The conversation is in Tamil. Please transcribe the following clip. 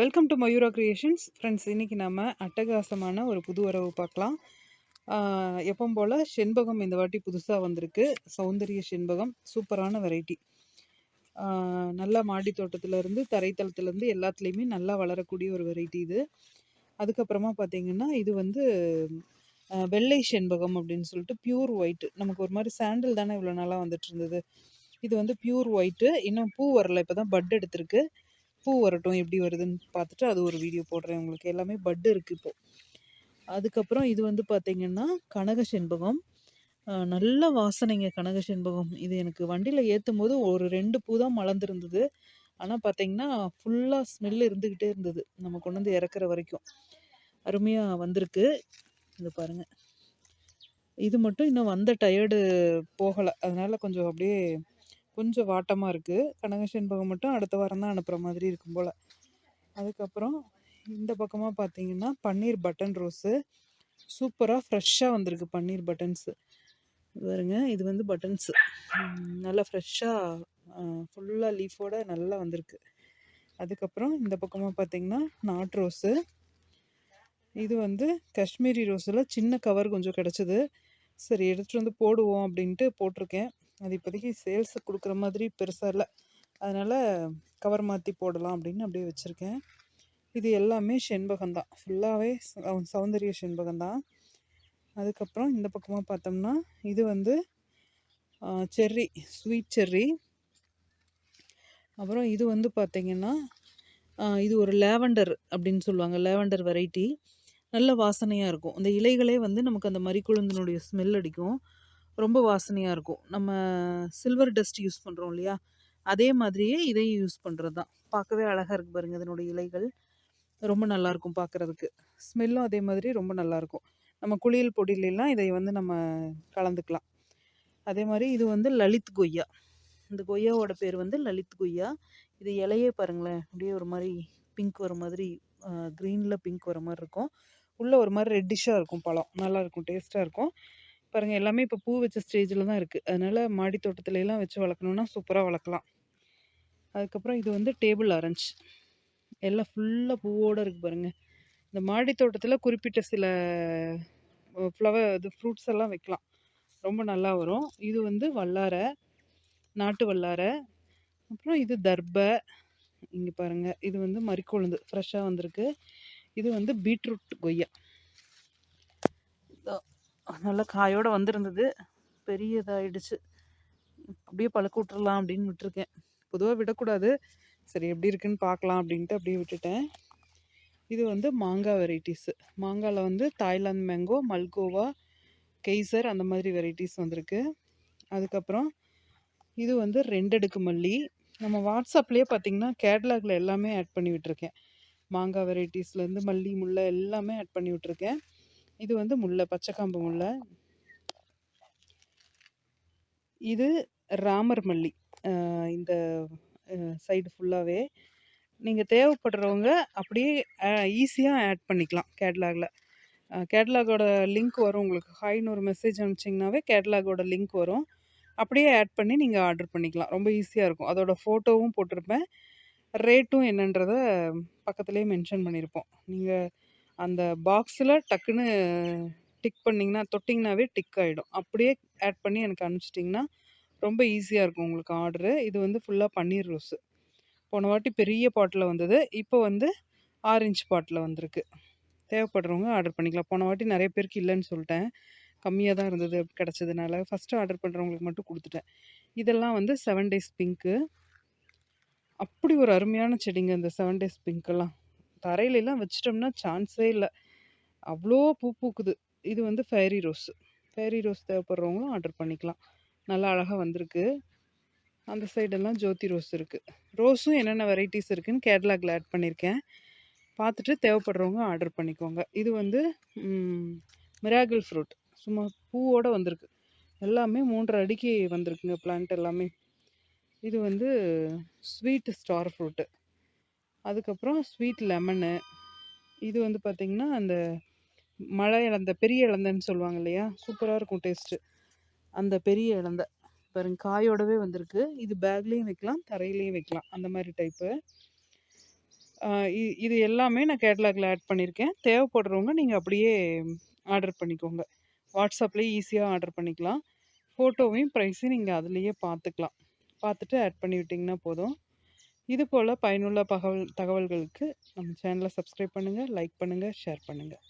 Welcome to Mayura creations friends இன்றைக்கி நம்ம அட்டகாசமான ஒரு புது உறவு பார்க்கலாம். எப்பவும் போல் செண்பகம் இந்த வாட்டி புதுசாக வந்திருக்கு. சௌந்தரிய செண்பகம் சூப்பரான வெரைட்டி நல்லா மாடி தோட்டத்துலேருந்து தரைத்தளத்துலேருந்து எல்லாத்துலேயுமே நல்லா வளரக்கூடிய ஒரு வெரைட்டி இது. அதுக்கப்புறமா பார்த்திங்கன்னா இது வந்து வெள்ளை செண்பகம் அப்படின்னு சொல்லிட்டு பியூர் ஒயிட்டு நமக்கு ஒரு மாதிரி சாண்டில் தானே இவ்வளோ நாளாக வந்துட்டு இருந்தது. இது வந்து பியூர் ஒயிட்டு இன்னும் பூ வரல இப்போ தான் பட் எடுத்திருக்கு. பூ வரட்டும் எப்படி வருதுன்னு பார்த்துட்டு அது ஒரு வீடியோ போடுறேன். உங்களுக்கு எல்லாமே பட்டு இருக்குது இப்போது அதுக்கப்புறம் இது வந்து பார்த்திங்கன்னா கனக செண்பகம் நல்ல வாசனைங்க கனக செண்பகம் இது எனக்கு வண்டியில் ஏற்றும் போது ஒரு ரெண்டு பூ தான் மலர்ந்துருந்தது. ஆனால் பார்த்தீங்கன்னா ஃபுல்லாக ஸ்மெல் இருந்துக்கிட்டே இருந்தது. நம்ம கொண்டு வந்து இறக்குற வரைக்கும். அருமையாக வந்திருக்கு. இது பாருங்கள் இது மட்டும் இன்னும் வந்த டயர்டு போகலை. அதனால் கொஞ்சம் அப்படியே கொஞ்சம் வாட்டமாக இருக்குது கனக செண்பகம் மட்டும் அடுத்த வாரம் தான் அனுப்புகிற மாதிரி இருக்கும் போல். அதுக்கப்புறம் இந்த பக்கமாக பார்த்தீங்கன்னா பன்னீர் பட்டன் ரோஸு. சூப்பராக ஃப்ரெஷ்ஷாக வந்திருக்கு பன்னீர் பட்டன்ஸு. பாருங்க இது வந்து பட்டன்ஸு. நல்லா ஃப்ரெஷ்ஷாக ஃபுல்லாக லீஃபோட நல்லா வந்திருக்கு. அதுக்கப்புறம் இந்த பக்கமாக பார்த்தீங்கன்னா நாட் ரோஸு. இது வந்து காஷ்மீரி ரோஸில் சின்ன கவர் கொஞ்சம் கிடச்சிது. சரி எடுத்துகிட்டு வந்து போடுவோம் அப்படின்ட்டு போட்டிருக்கேன். அது இப்போதைக்கு சேல்ஸுக்கு கொடுக்குற மாதிரி பெருசாக இல்லை. அதனால் கவர் மாற்றி போடலாம் அப்படின்னு அப்படியே வச்சுருக்கேன். இது எல்லாமே செண்பகம் தான். ஃபுல்லாகவே சௌந்தரிய செண்பகம் தான். அதுக்கப்புறம் இந்த பக்கமாக பார்த்தோம்னா இது வந்து செர்ரி ஸ்வீட் செர்ரி. அப்புறம் இது வந்து பார்த்திங்கன்னா இது ஒரு லேவண்டர் அப்படின்னு சொல்லுவாங்க. லேவண்டர் வெரைட்டி நல்ல வாசனையாக இருக்கும். அந்த இலைகளே வந்து நமக்கு அந்த மறிக்குழுந்தினுடைய ஸ்மெல் அடிக்கும். ரொம்ப வாசனையாக இருக்கும். நம்ம சில்வர் டஸ்ட் யூஸ் பண்ணுறோம் இல்லையா? அதே மாதிரியே இதையும் யூஸ் பண்ணுறது தான் பார்க்கவே அழகாக இருக்குது பாருங்கள் இதனுடைய இலைகள். ரொம்ப நல்லாயிருக்கும் பார்க்குறதுக்கு. ஸ்மெல்லும் அதே மாதிரி ரொம்ப நல்லாயிருக்கும் நம்ம குளியல் பொடியிலலாம் இதை வந்து நம்ம கலந்துக்கலாம். அதே மாதிரி இது வந்து லலித் கொய்யா. இந்த கொய்யாவோட பேர் வந்து லலித் கொய்யா. இது இலையே பாருங்களேன் அப்படியே ஒரு மாதிரி பிங்க் வர மாதிரி க்ரீனில் பிங்க் வர மாதிரி இருக்கும். உள்ளே ஒரு மாதிரி ரெட்டிஷாக இருக்கும் பழம். நல்லாயிருக்கும் டேஸ்ட்டாக இருக்கும். பாருங்கள் எல்லாமே இப்போ பூ வச்ச ஸ்டேஜில் தான் இருக்குது அதனால் மாடி தோட்டத்துலலாம் வச்சு வளர்க்கணுன்னா சூப்பராக வளர்க்கலாம் அதுக்கப்புறம் இது வந்து டேபிள் ஆரஞ்சு எல்லாம் ஃபுல்லாக பூவோடு இருக்குது பாருங்கள் இந்த மாடி தோட்டத்தில் குறிப்பிட்ட சில ஃப்ளவர் இது ஃப்ரூட்ஸ் எல்லாம் வைக்கலாம். ரொம்ப நல்லா வரும். இது வந்து வல்லாரை நாட்டு வல்லாரை. அப்புறம் இது தர்பை. இங்கே பாருங்கள் இது வந்து மறிக்கொழுந்து ஃப்ரெஷ்ஷாக வந்திருக்கு. இது வந்து பீட்ரூட் கொய்யா. நல்லா காயோடு வந்திருந்தது. பெரிய இதாகிடுச்சு அப்படியே பழுக்க விட்டுறலாம் அப்படின்னு விட்டுருக்கேன். பொதுவாக விடக்கூடாது. சரி எப்படி இருக்குன்னு பார்க்கலாம் அப்படின்ட்டு அப்படியே விட்டுட்டேன். இது வந்து மாங்காய் வெரைட்டிஸு மாங்காயில் வந்து தாய்லாந்து மேங்கோ மல்கோவா கெய்சர் அந்த மாதிரி வெரைட்டிஸ் வந்திருக்கு. அதுக்கப்புறம் இது வந்து ரெண்டடுக்கு மல்லி. நம்ம வாட்ஸ்அப்லேயே பார்த்திங்கன்னா கேட்லாகில் எல்லாமே ஆட் பண்ணி விட்டுருக்கேன். மாங்காய் வெரைட்டிஸ்லேருந்து மல்லி முல்லை எல்லாமே ஆட் பண்ணி விட்டுருக்கேன். இது வந்து முல்லை பச்சைக்காம்பு முல்லை. இது ராமர் மல்லி. இந்த சைடு ஃபுல்லாகவே நீங்கள் தேவைப்படுறவங்க அப்படியே ஈஸியாக ஆட் பண்ணிக்கலாம் கேட்லாகில் கேட்லாகோட லிங்க் வரும். உங்களுக்கு ஹாய்னு ஒரு மெசேஜ் அனுப்பிச்சிங்கனாவே கேட்லாகோட லிங்க் வரும். அப்படியே ஆட் பண்ணி நீங்கள் ஆர்டர் பண்ணிக்கலாம். ரொம்ப ஈஸியாக இருக்கும். அதோட ஃபோட்டோவும் போட்டிருப்பேன். ரேட்டும் என்னன்றதை பக்கத்துலேயே மென்ஷன் பண்ணியிருப்போம். நீங்கள் அந்த பாக்ஸில் டக்குன்னு டிக் பண்ணிங்கன்னா தொட்டிங்கனாவே டிக் ஆகிடும் அப்படியே ஆட் பண்ணி எனக்கு அனுப்பிச்சிட்டிங்கன்னா ரொம்ப ஈஸியாக இருக்கும் உங்களுக்கு ஆர்டரு இது வந்து ஃபுல்லாக பன்னீர் ரோஸு. போன வாட்டி பெரிய பாட்டில் வந்தது. இப்போ வந்து ஆரஞ்சு பாட்டில் வந்திருக்கு. தேவைப்படுறவங்க ஆர்டர் பண்ணிக்கலாம். போன வாட்டி நிறைய பேருக்கு இல்லைன்னு சொல்லிட்டேன். கம்மியாக தான் இருந்தது கிடச்சதுனால. ஃபஸ்ட்டு ஆர்டர் பண்ணுறவங்களுக்கு மட்டும் கொடுத்துட்டேன். இதெல்லாம் வந்து செவன் டேஸ் பிங்க்கு அப்படி ஒரு அருமையான செடிங்க இந்த செவன் டேஸ் பிங்க்கெல்லாம் தரையிலலாம் வச்சிட்டோம்னா சான்ஸே இல்லை. அவ்வளோ பூ பூக்குது. இது வந்து ஃபேரி ரோஸ் ஃபேரி ரோஸ் தேவைப்படுறவங்களும் ஆர்டர் பண்ணிக்கலாம். நல்லா அழகாக வந்திருக்கு. அந்த சைடெல்லாம் ஜோதி ரோஸ் இருக்குது ரோஸும் என்னென்ன வெரைட்டிஸ் இருக்குதுன்னு கேட்லாகில் ஆட் பண்ணியிருக்கேன் பார்த்துட்டு தேவைப்படுறவங்க ஆர்டர் பண்ணிக்கோங்க. இது வந்து மிராகிள் ஃப்ரூட் சும்மா பூவோடு வந்திருக்கு. எல்லாமே மூன்றரை அடிக்கு வந்திருக்குங்க பிளான்ட் எல்லாமே. இது வந்து ஸ்வீட் ஸ்டார் ஃப்ரூட்டு அதுக்கப்புறம் ஸ்வீட் லெமனு இது வந்து பார்த்திங்கன்னா அந்த மழை இழந்த பெரிய இழந்தன்னு சொல்லுவாங்க இல்லையா? சூப்பராக இருக்கும் டேஸ்ட்டு அந்த பெரிய இழந்த பாருங்க காயோடவே வந்திருக்கு. இது பேக்லேயும் வைக்கலாம் தரையிலையும் வைக்கலாம் அந்த மாதிரி டைப்பு இது எல்லாமே நான் கேட்லாகில் ஆட் பண்ணியிருக்கேன் தேவைப்படுறவங்க நீங்கள் அப்படியே ஆர்டர் பண்ணிக்கோங்க. வாட்ஸ்அப்லேயே ஈஸியாக ஆர்டர் பண்ணிக்கலாம். ஃபோட்டோவையும் ப்ரைஸையும் நீங்கள் அதுலேயே பார்த்துக்கலாம் பார்த்துட்டு ஆட் பண்ணி விட்டிங்கன்னா போதும். இது போல் பயனுள்ள பகவல் தகவல்களுக்கு நம்ம சேனலை சப்ஸ்கிரைப் பண்ணுங்கள் லைக் பண்ணுங்கள் ஷேர் பண்ணுங்கள்